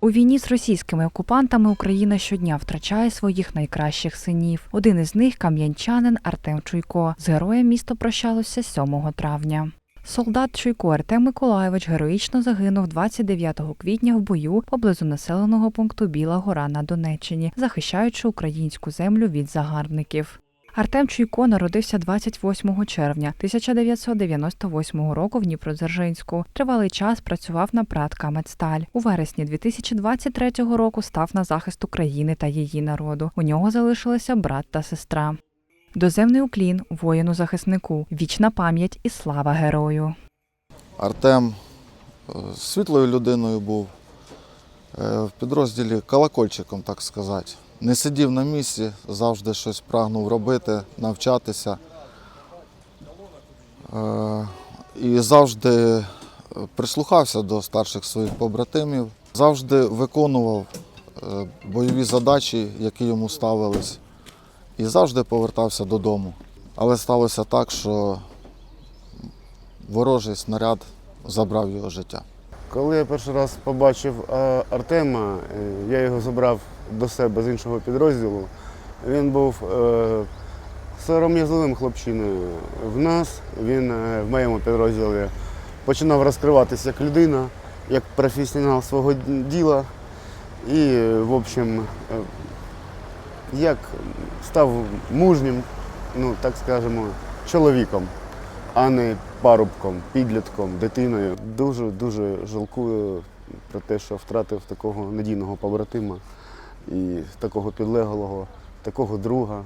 У війні з російськими окупантами Україна щодня втрачає своїх найкращих синів. Один із них кам'янчанин Артем Чуйко. З героєм місто прощалося 7 травня. Солдат Чуйко Артем Миколаєвич героїчно загинув 29 квітня в бою поблизу населеного пункту Біла Гора на Донеччині, захищаючи українську землю від загарбників. Артем Чуйко народився 28 червня 1998 року в Дніпродзержинську. Тривалий час працював на ПРАТ «Камедсталь». У вересні 2023 року став на захист України та її народу. У нього залишилися брат та сестра. Доземний уклін воїну-захиснику, вічна пам'ять і слава герою. Артем е, світлою людиною був в підрозділі колокольчиком, так сказати. Не сидів на місці, завжди щось прагнув робити, навчатися. Е, І завжди е, прислухався до старших своїх побратимів, завжди виконував е, бойові задачі, які йому ставились, і завжди повертався додому. Але сталося так, що ворожий снаряд забрав його життя. Коли я перший раз побачив е, Артема, е, я його забрав до себе з іншого підрозділу. Він був е, сором'язливим хлопчиною в нас. Він в моєму підрозділі починав розкриватися як людина, як професіонал свого діла. І, в общем, як став мужнім, ну так скажемо, чоловіком а не парубком, підлітком, дитиною. Дуже дуже жалкую про те, що втратив такого надійного побратима і такого підлеглого, такого друга.